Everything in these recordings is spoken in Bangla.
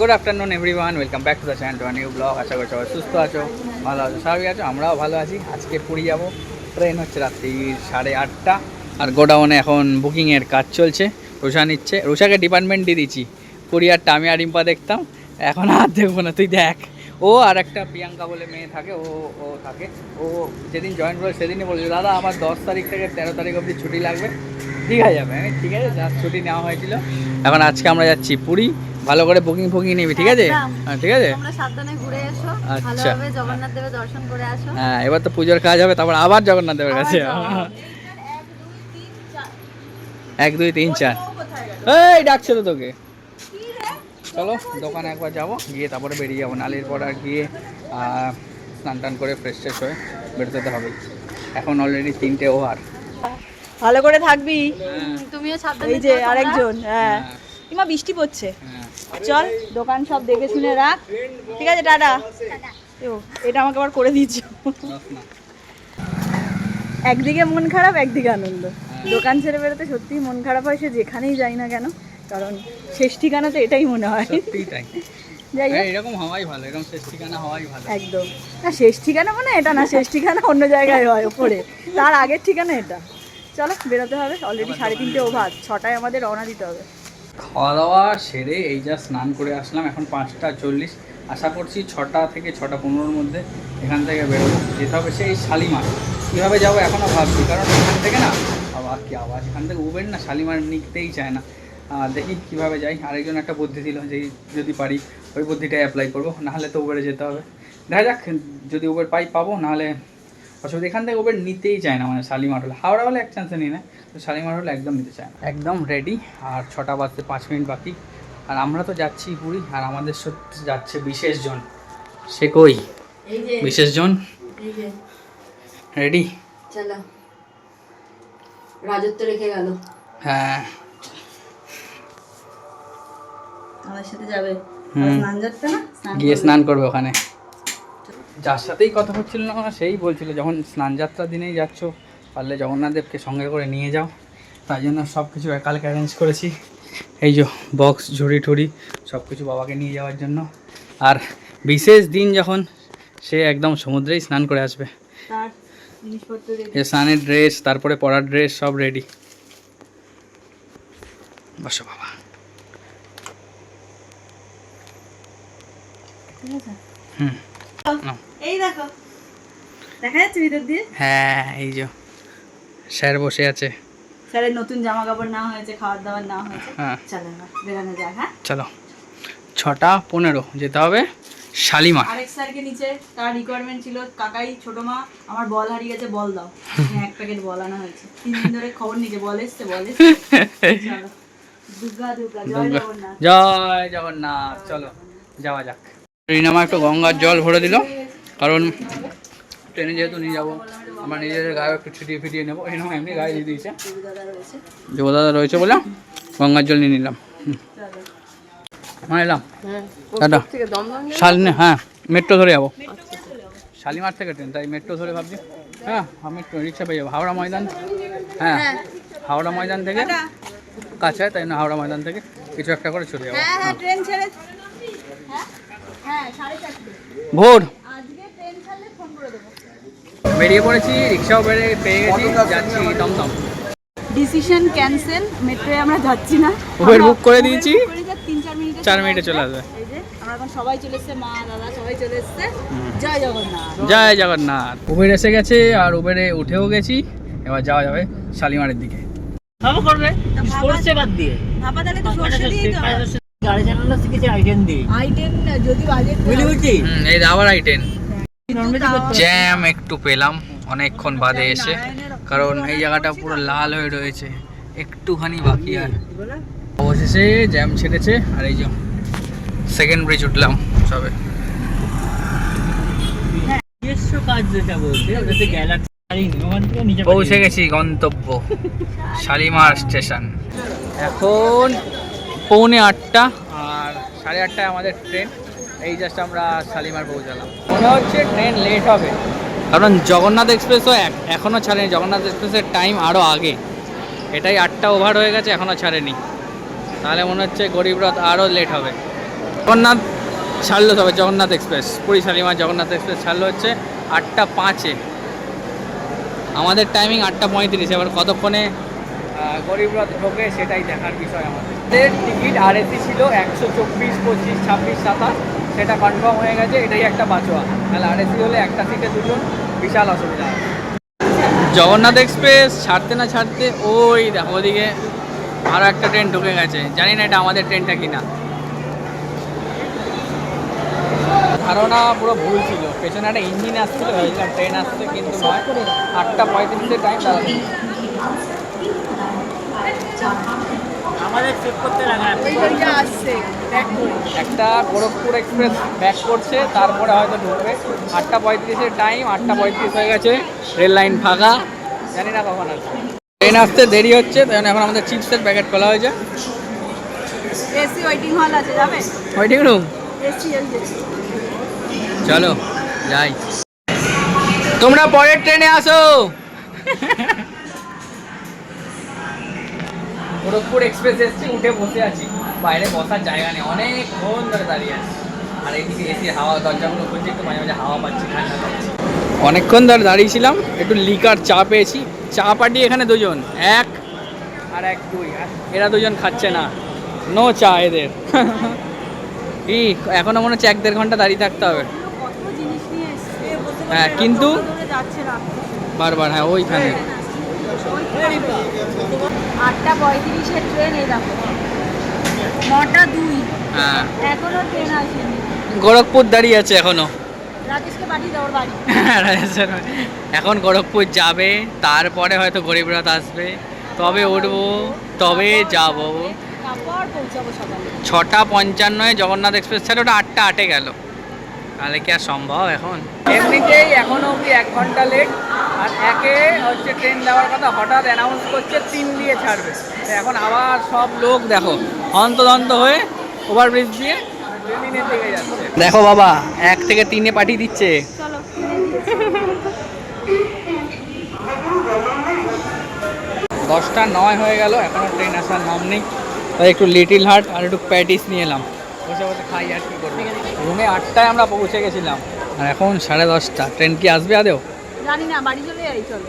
Good afternoon everyone welcome back to the channel to new blog আশা করি সবাই সুস্থ আছো, ভালো আছো, স্বাভাবিক আছো। আমরাও ভালো আছি। আজকে পুরী যাব। ট্রেন হচ্ছে রাত্রি সাড়ে আটটা। আর গোডাউনে এখন বুকিংয়ের কাজ চলছে। রুষা নিচ্ছে। রুষাকে ডিপার্টমেন্ট দিয়ে দিচ্ছি কুরিয়ারটা আমি আর ইম্পা দেখতাম। এখন আর দেখব না। তুই দেখ। ও আর একটা প্রিয়াঙ্কা বলে মেয়ে থাকে। ও ও থাকে। ও যেদিন জয়েন করে সেদিনই বলছে, দাদা, আমার দশ তারিখ থেকে তেরো তারিখ অবধি ছুটি লাগবে। ঠিক আছে যাবে ঠিক আছে যা ছুটি নেওয়া হয়েছিল। এখন আজকে আমরা যাচ্ছি পুরী ভালো করে বুকিং ফুকিং নিবি ঠিক আছে? হ্যাঁ, ঠিক আছে? আচ্ছা। হ্যাঁ এবার তো পুজোর কাজ হবে তারপর আবার জগন্নাথ দেবের কাছে। এক দুই তিন চার। এই ডাকছে তো তোকে। চলো দোকানে একবার যাব গিয়ে তারপরে বেরিয়ে যাব। নালির পর আর গিয়ে স্নান টান করে ফ্রেশ ট্রেশ হয়ে বেরোতে হবে এখন অলরেডি তিনটে ওভার ভালো করে থাকবি। তুমিও সাবধানে এই যে আরেকজন হ্যাঁ। ইমা বৃষ্টি পড়ছে। চল দোকান সব দেখে শুনে রাখ। ঠিক আছে টাটা। ও, এটা আমাকে আবার করে দিচ্ছ একদিকে মন খারাপ একদিকে আনন্দ। দোকান ছেড়ে বেরোতে সত্যিই মন খারাপ হয় সে যেখানেই যাই না কেন। কারণ শেষ ঠিকানা তো এটাই মনে হয়। যাই হ্যাঁ, এরকম হওয়াই ভালো এরকম শেষ ঠিকানা হওয়াই ভালো। একদম। না শেষ ঠিকানা মানে এটা না শেষ ঠিকানা অন্য জায়গায় হয় ওপরে। তার আগের ঠিকানা এটা। চলো বেরোতে হবে। অলরেডি সাড়ে তিনটে ওভার ছটায় আমাদের রওনা দিতে হবে। খাওয়া দাওয়া সেরে এই যা স্নান করে আসলাম এখন পাঁচটা চল্লিশ। আশা করছি ছটা থেকে ছটা পনেরোর মধ্যে এখান থেকে বেরোবো। যেতে হবে সেই শালিমার। কীভাবে যাব এখনও ভাবছি কারণ এখান থেকে না আবার কি আওয়াজ। এখান থেকে উবের না শালিমার নিতেই চায় না। দেখি কীভাবে যাই। আরেকজন একটা বুদ্ধি দিল যে যদি পারি ওই বুদ্ধিটাই অ্যাপ্লাই করব। নাহলে তো উবেরে যেতে হবে। দেখা যাক যদি উবের পাই পাবো। নাহলে অসুবিধা এখান থেকে উবের নিতেই চায় না মানে শালিমার হলে হাওড়া হলে এক চান্সে নিই না তো শালিমার হলে একদম নিতে চায় না। একদম রেডি আর ছটা বাজতে পাঁচ মিনিট বাকি। আর আমরা তো যাচ্ছি পুরী আর আমাদের সত্যি যাচ্ছে বিশেষ জন সে কই? এই যে। বিশেষ জন রেডি চলো। রাজত্ব রেখে গেল। হ্যাঁ। আমাদের সাথে যাবে। স্নান যাচ্ছে না? গিয়ে স্নান করবে ওখানে। যার সাথেই কথা হচ্ছিল না সেই বলছিল যখন স্নান যাত্রার দিনেই যাচ্ছ পারলে জগন্নাথদেবকে সঙ্গে করে নিয়ে যাও। তাই জন্য সব কিছু একালকে অ্যারেঞ্জ করেছি। এই যে বক্স ঝুড়ি ঠুড়ি সব কিছু বাবাকে নিয়ে যাওয়ার জন্য। আর বিশেষ দিন যখন সে একদম সমুদ্রেই স্নান করে আসবে। স্নানের ড্রেস তারপরে পরার ড্রেস সব রেডি বসো বাবা। ঠিক আছে? হুম। এই দেখো। দেখা যাচ্ছে ভিতর দিয়ে? হ্যাঁ এই যে স্যার বসে আছে। স্যারের নতুন জামা কাপড় নেওয়া হয়েছে খাবার দাবার নেওয়া হয়েছে। হ্যাঁ। চলো বেরানো যাক হ্যাঁ? চলো। ছটা পনেরো যেতে হবে শালিমার। আরেক স্যারকে নিচে তার রিকোয়ারমেন্ট ছিল কাকাই ছোট মা আমার বল হারিয়ে গেছে বল দাও। হ্যাঁ, এক প্যাকেট বল আনা হয়েছে। তিন দিন ধরে খবর নিচ্ছে বল এসছে বল এসছে। দুর্গা দুর্গা জয়। জগন্নাথ। জয় জগন্নাথ চলো যাওয়া যাক। রিনামা একটু গঙ্গার জল ভরে দিল। কারণ ট্রেনে যেহেতু নিয়ে যাব আমার নিজেদের গায়ে একটু ছিটিয়ে ফিটিয়ে নেব। রিনামা এমনি গায়ে দিয়ে দিয়েছে। দাদা রয়েছে বলে গঙ্গার জল নিয়ে নিলাম। এলাম। টাটা। শালিনে হ্যাঁ মেট্রো ধরে যাব। শালিমার থেকে ট্রেন তাই মেট্রো ধরে ভাবছি। হ্যাঁ আমি রিক্সা পেয়ে যাব। হাওড়া ময়দান। হ্যাঁ হাওড়া ময়দান থেকে। কাছে তাই না? হাওড়া ময়দান থেকে। কিছু একটা করে চলে যাব। হ্যাঁ হ্যাঁ হ্যাঁ হ্যাঁ ভোর। আজকে ট্রেন ছাড়লে ফোন করে দেবো। বেরিয়ে পড়েছি রিক্সাও বেড়ে পেয়ে গেছি যাচ্ছি দমদম। ডিসিশন ক্যান্সেল মেট্রোয় আমরা যাচ্ছি না। Uber book করে দিয়েছি। চার মিনিটে চলে আসবে। আমরা এখন সবাই চলে এসছে মা দাদা সবাই চলে এসছে। জয় জগন্নাথ। জয় জগন্নাথ। উবের এসে গেছে আর উবেরে উঠেও গেছি এবার যাওয়া যাবে শালিমারের দিকে। ভালো করবে সরষে বাদ দিয়ে। ভাপা তাহলে তো সর্ষে দিয়েই তো গাড়ি চালানো শিখেছে দিয়ে। আইটেম যদি বাজেট বুঝলি বুঝছি এই আবার আই জ্যাম একটু পেলাম অনেকক্ষণ বাদে এসে। কারণ এই জায়গাটা পুরো লাল হয়ে রয়েছে। একটুখানি বাকি আর। অবশেষে জ্যাম ছেড়েছে আর এই যে সেকেন্ড ব্রিজ উঠলাম সবে। নিচে পৌঁছে গেছি গন্তব্য শালিমার স্টেশন। এখন পৌনে আটটা। আর সাড়ে আটটায় আমাদের ট্রেন এই জাস্ট আমরা শালিমার পৌঁছালাম মনে হচ্ছে ট্রেন লেট হবে। কারণ জগন্নাথ এক্সপ্রেসও এক- এখনও ছাড়েনি। জগন্নাথ এক্সপ্রেসের টাইম আরও আগে। এটাই আটটা ওভার হয়ে গেছে এখনও ছাড়েনি। তাহলে মনে হচ্ছে গরিব রথ আরও লেট হবে। জগন্নাথ ছাড়লো তবে জগন্নাথ এক্সপ্রেস পুরী শালিমার জগন্নাথ এক্সপ্রেস ছাড়লো হচ্ছে আটটা পাঁচে। আমাদের টাইমিং আটটা পঁয়ত্রিশ। এবার কতক্ষণে? গরিবরথ ঢোকে সেটাই দেখার বিষয় আমাদের। টিকিট আর এসি ছিল একশো চব্বিশ, পঁচিশ, ছাব্বিশ, সাতাশ। সেটা কনফার্ম হয়ে গেছে, এটাই একটা বাঁচোয়া। তাহলে আর এসি হলে একটা সিটে দুজন, বিশাল অসুবিধা। জগন্নাথ এক্সপ্রেস, ছাড়তে না ছাড়তে, ওই দেখো, ওদিকে আরও একটা ট্রেন ঢুকে গেছে। জানি না এটা আমাদের ট্রেনটা কিনা। ধারণা পুরো ভুল ছিল। পেছনে একটা ইঞ্জিন আসছিল, ভেবেছিলাম ট্রেন আসছে, কিন্তু আটটা পঁয়ত্রিশের টাইম দাঁড়াবে একটা গোরখপুর এক্সপ্রেস ব্যাক করছে তারপরে হয়তো ঢুকবে। আটটা পঁয়ত্রিশের টাইম আটটা পঁয়ত্রিশ হয়ে গেছে রেল লাইন ফাঁকা। জানি না কখন আসবে। ট্রেন আসতে দেরি হচ্ছে তাই এখন আমাদের চিপসের প্যাকেট খোলা হয়েছে। এসি ওয়েটিং হল আছে যাবে? ওয়েটিং রুম চলো যাই। তোমরা পরের ট্রেনে আসো। গোরখপুর এক্সপ্রেস এসছি উঠে বসে আছি। বাইরে বসার জায়গা নেই। অনেকক্ষণ ধরে দাঁড়িয়ে আছি। আর এইদিকে এসি হাওয়া দরজাগুলো খুলছে একটু মাঝে মাঝে হাওয়া পাচ্ছি ঠান্ডা পাচ্ছি অনেকক্ষণ ধরে দাঁড়িয়েছিলাম একটু লিকার চা পেয়েছি। চা পাটি এখানে দুজন এক আর এক দুই। এরা দুজন খাচ্ছে না। নো চা এদের। কি এখনও মনে হচ্ছে এক দেড় ঘণ্টা দাঁড়িয়ে থাকতে হবে। কত জিনিস নিয়ে এসছে হ্যাঁ, কিন্তু- যাচ্ছে না বারবার হ্যাঁ ওইখানে। আটটা পঁয়ত্রিশের ট্রেন এই দেখো। নটা দুই। হ্যাঁ। এখনও ট্রেন আসেনি। গোরখপুর দাঁড়িয়ে আছে এখনও। এখন গোরখপুর যাবে তারপরে হয়তো গরিবরথ আসবে। তবে উঠবো তবে যাব। ছটা পঞ্চান্নয় জগন্নাথ এক্সপ্রেস ছিল ওটা আটটা আটে গেল। তাহলে কি আর সম্ভব এখন? এমনিতেই এখনও অবধি এক ঘণ্টা লেট আর একে হচ্ছে ট্রেন যাওয়ার কথা হঠাৎ অ্যানাউন্স করছে তিন দিয়ে ছাড়বে। এখন আবার সব লোক দেখো হন্তদন্ত হয়ে ওভারব্রিজ দিয়ে ট্রেনের দিকে যাচ্ছে। দেখো বাবা এক থেকে তিনে পাঠিয়ে দিচ্ছে। দশটা নয় হয়ে গেল এখনও ট্রেন আসার নাম নেই। তাই একটু লিটিল হার্ট আর একটু প্যাটিস নিয়ে এলাম। বসে বসে খাই আর কি করব। রুমে আটটায় আমরা পৌঁছে গেছিলাম। আর এখন সাড়ে দশটা। ট্রেন কি আসবে আদেও? জানি না বাড়ি চলে যাই চলো।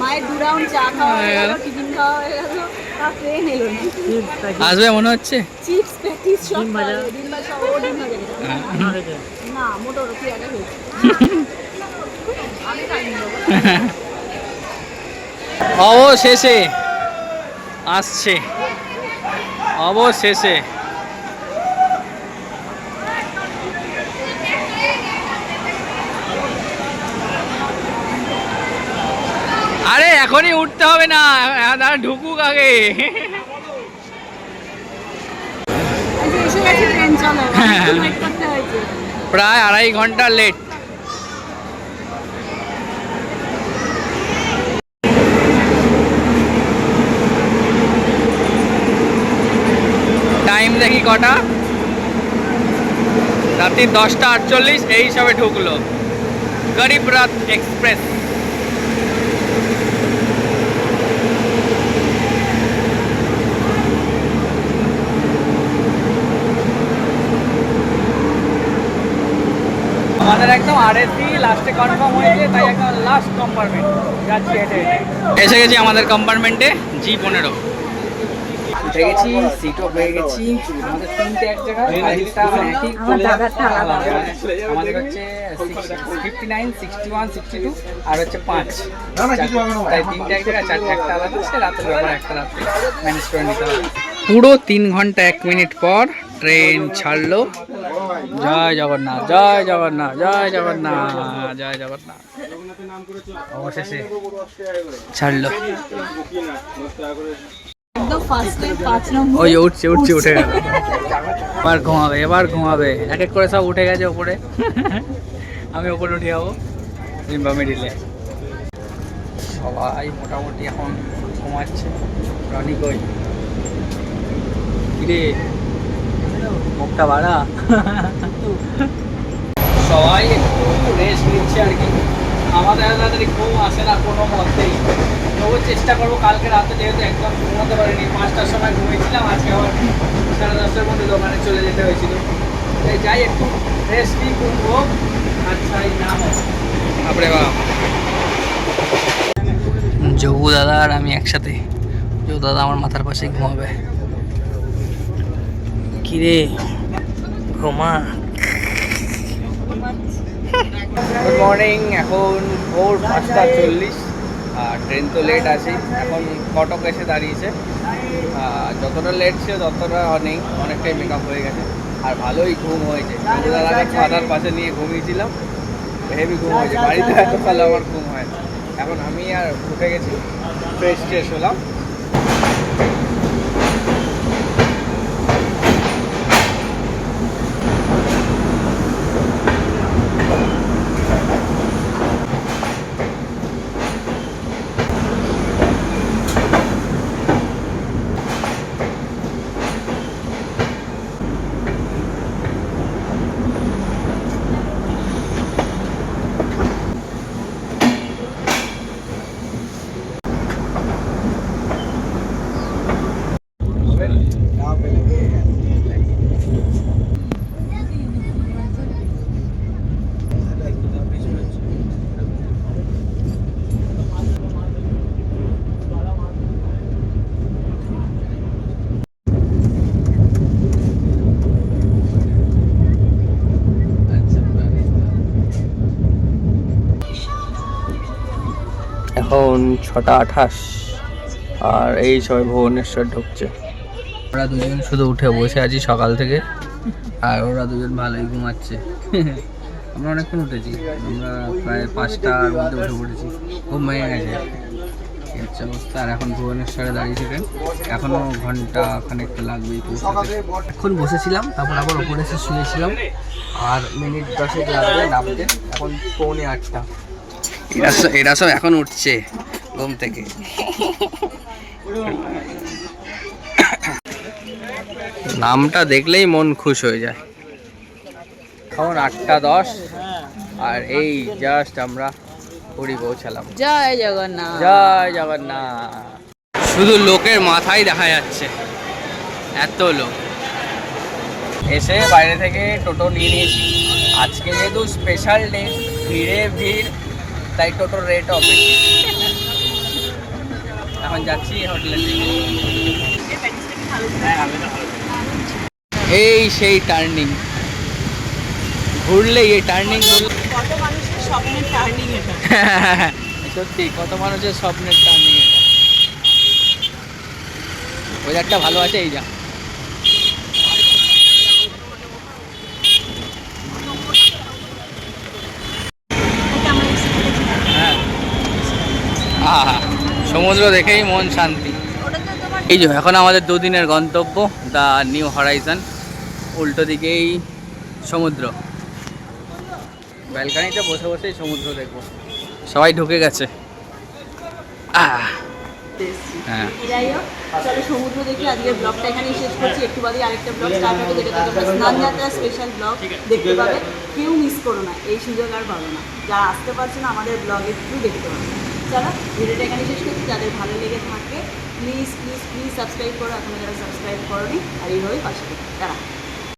মায়ের দু রাউন্ড চা খাওয়া হয়ে গেল টিফিন খাওয়া হয়ে গেল আর ট্রেন এলো না। আসবে মনে হচ্ছে? চিপস প্যাটিস সব ভাজা। ডিম ভাজা ও ডিম ভাজা না মোটর কি আগে হয়েছে আমি খাইনি অবশেষে আসছে। অবশেষে আরে এখনই উঠতে হবে না। দাঁড়া ঢুকুক আগে। প্রায় আড়াই ঘণ্টা লেট টাইম দেখি কটা? রাত্রি দশটা আটচল্লিশ, এই সবে ঢুকলো। গরিব রাত এক্সপ্রেস। আমাদের একদম আরএসি লাস্টে কনফার্ম হয়েছে তাই একদম লাস্ট কম্পার্টমেন্ট যাচ্ছি হেঁটে এসে গেছি আমাদের কম্পার্টমেন্টে জি পনেরো। উঠে গেছি সিটও পেয়ে গেছি। আমাদের তিনটে এক জায়গায়। আমাদের হচ্ছে fifty nine sixty one sixty two আর হচ্ছে পাঁচ। তাই তিনটে এক জায়গায় চারটে একটা আলাদা। সে রাতের ব্যাপার একটা রাত্রে ম্যানেজ করে নিতে হবে। পুরো তিন ঘণ্টা এক মিনিট পর ট্রেন ছাড়লো। জয় জগন্নাথ জয় জগন্নাথ জয় জগন্নাথ জয় জগন্নাথ। অবশেষে ছাড়লো। ওই উঠছে উঠছে উঠে গেল। এবার ঘুমাবে এবার ঘুমাবে। এক এক করে সব উঠে গেছে ওপরে আমি ওপরে উঠে যাব। জিম্বা মিডিলে সবাই মোটামুটি এখন ঘুমাচ্ছে। রনি কই? কিরে? মুখটা বাড়া। সবাই একটু রেস্ট নিচ্ছে আর কি। আমাদের তাড়াতাড়ি ঘুম আসে না কোনো মতেই। তবু চেষ্টা করব কালকে রাতে যেহেতু একদম ঘুমাতে পারিনি পাঁচটার সময় ঘুমিয়েছিলাম আজকে আবার সাড়ে দশটার মধ্যে দোকানে চলে যেতে হয়েছিল। তাই যাই একটু রেস্ট নিই ঘুমবো আচ্ছা এই নাম জগু দাদা আর আমি একসাথে। জগু দাদা আমার মাথার পাশে ঘুমাবে। কিরে? ঘুমা। গুড মর্নিং এখন ভোর পাঁচটা চল্লিশ। আর ট্রেন তো লেট আছে এখন কটক এসে দাঁড়িয়েছে। যতটা লেট ছিল ততটা নেই। অনেকটাই মেকআপ হয়ে গেছে। আর ভালোই ঘুম হয়েছে। দাদাকে খাতার পাশে নিয়ে ঘুমিয়েছিলাম। হেভি ঘুম হয়েছে। বাড়িতে এত ভালো আমার ঘুম হয় এখন আমি আর উঠে গেছি। ফ্রেশ ট্রেশ হলাম। এখন ছটা আঠাশ। আর এই সবাই ভুবনেশ্বর ঢুকছে। ওরা দুজন শুধু উঠে বসে আছি সকাল থেকে। আর ওরা দুজন ভালোই ঘুমাচ্ছে। আমরা অনেকক্ষণ উঠেছি। আমরা প্রায় পাঁচটার মধ্যে উঠে পড়েছি। ঘুম ভেঙে গেছে। অবস্থা। আর এখন ভুবনেশ্বরে দাঁড়িয়েছে ট্রেন এখনও ঘণ্টা খানেকটা পৌঁছাতে এখন বসেছিলাম, তারপর আবার ওপরে এসে শুয়েছিলাম। আর মিনিট দশেক লাগবে নামতে। এখন পৌনে আটটা। এরা সব এরা সব এখন উঠছে ঘুম থেকে। নামটা দেখলেই মন খুশ হয়ে যায়। এখন আটটা দশ আর এই জাস্ট আমরা পুরী পৌঁছালাম। জয় জগন্নাথ। জয় জগন্নাথ। শুধু লোকের মাথায় দেখা যাচ্ছে। এত লোক। এসে বাইরে থেকে টোটো নিয়ে নিয়েছি। আজকে যেহেতু স্পেশাল ডে ভিড়ে ভিড়। তাই টোটোর রেটও বেশি। এখন যাচ্ছি হোটেলের এই সেই টার্নিং ঘুরলে এই টার্নিং ঘুরলে কত মানুষের স্বপ্নের টার্নিং এটা। সত্যি টার্নিং এটা ভালো আছে, এই যা। সমুদ্র দেখেই মন শান্তি। এই যে এখন আমাদের দুদিনের গন্তব্য দ্য নিউ হরাইজন। উল্টো দিকেই সমুদ্র। ব্যালকানিতে বসে বসেই সমুদ্র দেখব। সবাই ঢুকে গেছে। হ্যাঁ। চলো সমুদ্র দেখি আজকের ব্লগটা এখানেই শেষ করছি। একটু বাদে আরেকটা ব্লগ স্টার্ট হবে যেটা তোমরা স্নান যাত্রা স্পেশাল ব্লগ দেখতে পাবে। কেউ মিস করো না এই সুযোগ আর পাবে না। যারা আসতে পারছে না আমাদের ব্লগের থ্রু দেখতে পাবে। চলো ভিডিওটা এখানে শেষ করছি, যাদের ভালো লেগে থাকে প্লিজ প্লিজ প্লিজ সাবস্ক্রাইব করো এখনও যারা সাবস্ক্রাইব করোনি, আর এইভাবেই পাশে। তারা